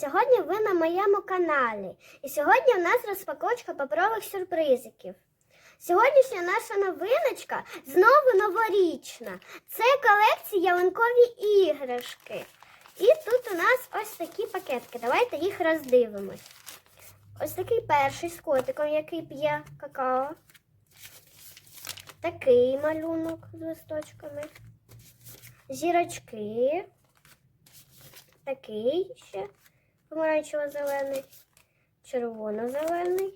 Сьогодні ви на моєму каналі. І сьогодні в нас розпаковка паперових сюрпризиків. Сьогоднішня наша новиночка знову новорічна. Це колекція ялинкові іграшки. І тут у нас ось такі пакетки. Давайте їх роздивимось. Ось такий перший з котиком, який п'є какао. Такий малюнок з листочками. Зірочки. Такий ще помаранчево-зелений, червоно-зелений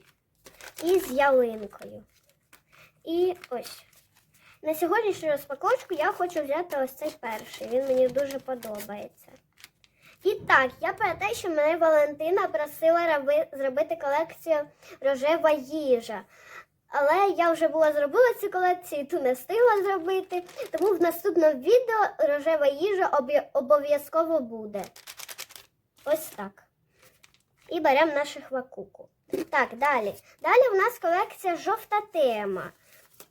і з ялинкою. І ось. На сьогоднішню розпаковку я хочу взяти ось цей перший. Він мені дуже подобається. І так, я пам'ятаю, що мене Валентина просила роби- зробити колекцію рожева їжа. Але я вже була зробила цю колекцію, ту не встигла зробити. Тому в наступному відео рожева їжа обов'язково буде. Ось так. І беремо наших вакуку. Так, далі. Далі у нас колекція жовта тема.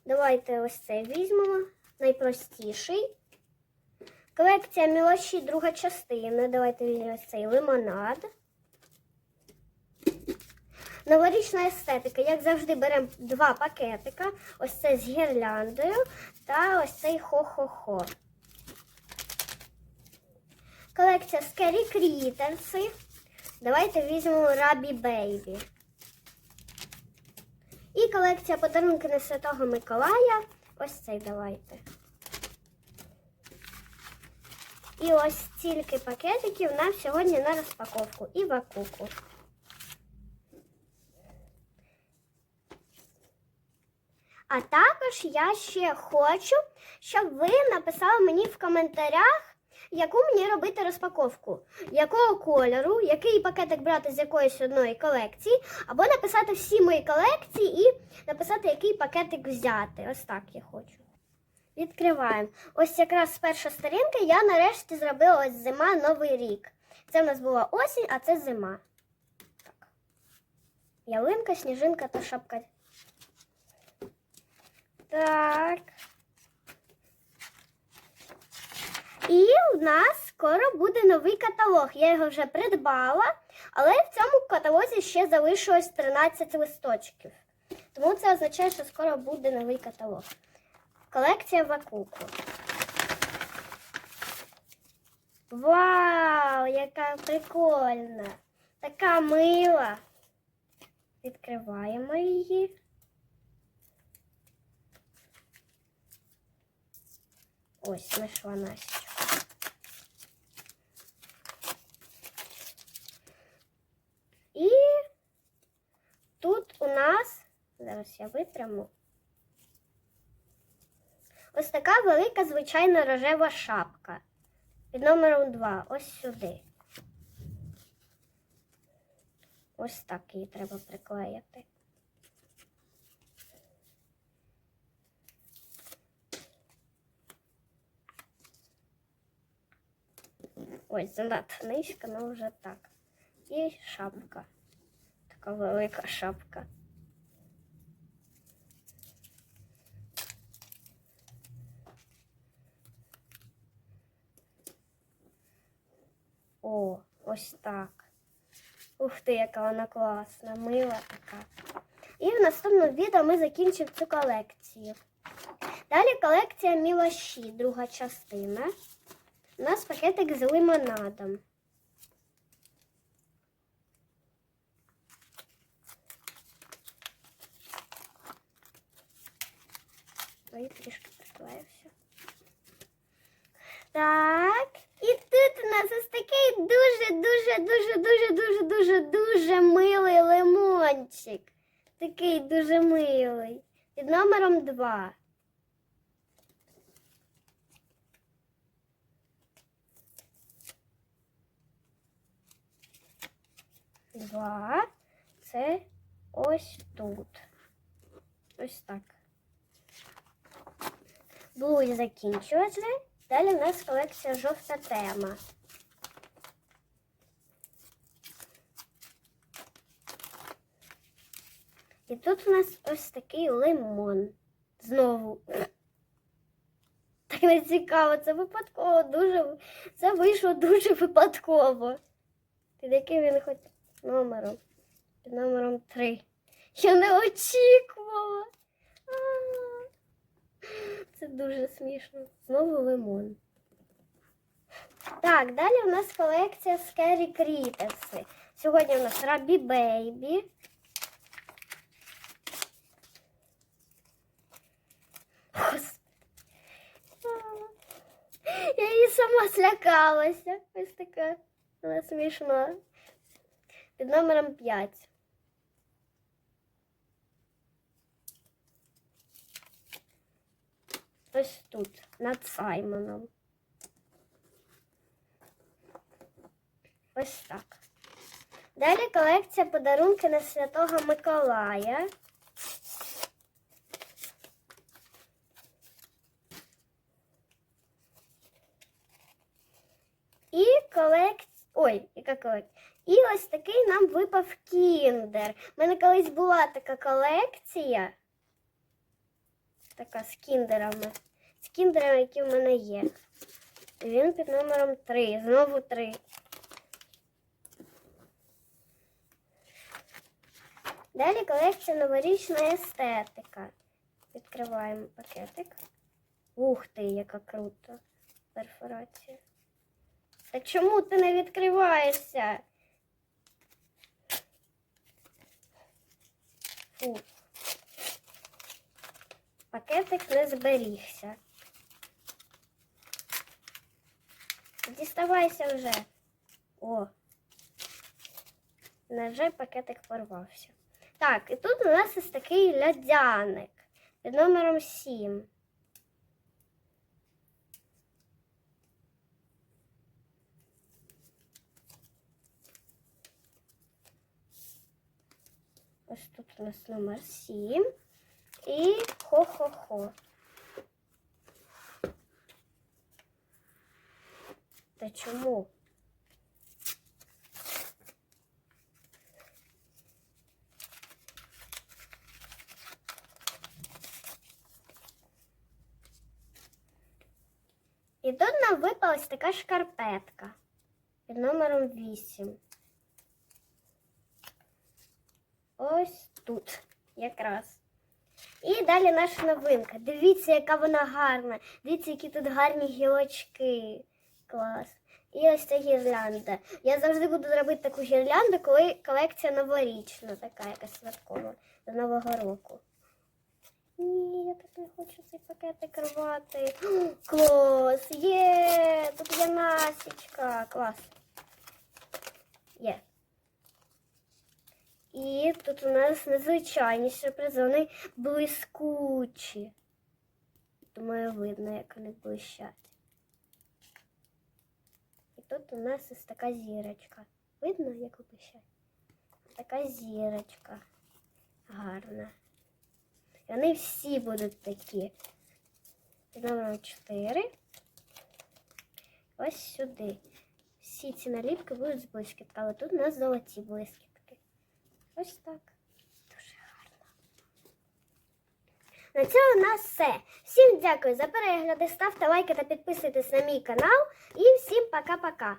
Давайте ось цей візьмемо. Найпростіший. Колекція мілоші, друга частина. Давайте візьмемо ось цей лимонад. Новорічна естетика. Як завжди, беремо два пакетика. Ось це з гірляндою та ось цей хо-хо-хо. Колекція Scary Critters. Давайте візьмемо Рабі Бейбі. І колекція подарунки на Святого Миколая. Ось цей давайте. І ось стільки пакетиків нам сьогодні на розпаковку і вакуку. А також я ще хочу, щоб ви написали мені в коментарях, яку мені робити розпаковку, якого кольору, який пакетик брати з якоїсь одної колекції, або написати всі мої колекції і написати, який пакетик взяти. Ось так я хочу. Відкриваємо. Ось якраз перша сторінка я нарешті зробила ось зима, новий рік. Це в нас була осінь, а це зима. Так. Ялинка, сніжинка та шапка. Так. І у нас скоро буде новий каталог. Я його вже придбала, але в цьому каталозі ще залишилось 13 листочків. Тому це означає, що скоро буде новий каталог. Колекція Вакуку. Вау, яка прикольна! Така мила. Відкриваємо її. Ось знайшла Настю. І тут у нас, я витриму, ось така велика звичайна рожева шапка. Під номером 2. Ось сюди. Ось так її треба приклеїти. Ось занадто низько, ну вже так. І шапка. Така велика шапка. О, ось так. Ух ти, яка вона класна, мила така. І в наступному відео ми закінчимо цю колекцію. Далі колекція Мілоші, друга частина. У нас пакетик з лимонадом. Ой, трішки приклеївся. Так. І тут у нас ось такий дуже, дуже, дуже, дуже, дуже, дуже, дуже милий лимончик. Такий дуже милий. Під номером 2. Два. Це ось тут. Ось так. Блуї закінчувати. Далі в нас колекція жовта тема. І тут у нас ось такий лимон. Знову. Так не цікаво, це випадково дуже. Це вийшло дуже випадково. Під яким він хоч номером? Під номером 3. Я не очікувала. Це дуже смішно. Знову лимон. Так, далі у нас колекція Scary Critters. Сьогодні у нас Рабі Бейбі. Я її сама злякалася. Ось така. Вона смішна. Під номером 5. Ось тут, над Саймоном. Ось так. Далі колекція подарунки на Святого Миколая. І колекція. Ой, яка колекція? І ось такий нам випав кіндер. У мене колись була така колекція. Така з кіндерами. З кіндерами, які в мене є. Він під номером 3. Знову 3. Далі колекція новорічна естетика. Відкриваємо пакетик. Ух ти, яка крута перфорація. Та чому ти не відкриваєшся? Фу. Пакетик не зберігся. Діставайся вже. О. Жаль, пакетик порвався. Так, і тут у нас ось такий лядяник під номером 7. Ось тут у нас номер 7. І хо-хо-хо. Та чому? І тут нам випалась така шкарпетка під номером 8. Ось тут якраз. І далі наша новинка. Дивіться, яка вона гарна. Дивіться, які тут гарні гілочки. Клас. І ось ця гірлянда. Я завжди буду робити таку гірлянду, коли колекція новорічна, така якась святкова до Нового року. Ні, я так не хочу цей пакетик рвати. Клас! Є! Тут є насічка. Клас. Є. І тут у нас незвичайні сюрпризи, вони блискучі. Думаю, видно, як вони блищать. І тут у нас ось така зірочка. Видно, як блищать? Така зірочка. Гарна. І вони всі будуть такі. Під 4. Ось сюди. Всі ці наліпки будуть з блискітками. Тут у нас золоті блискітки. Ось так. Дуже гарно. На цьому у нас все. Всім дякую за перегляди. Ставте лайки та підписуйтесь на мій канал. І всім пока-пока.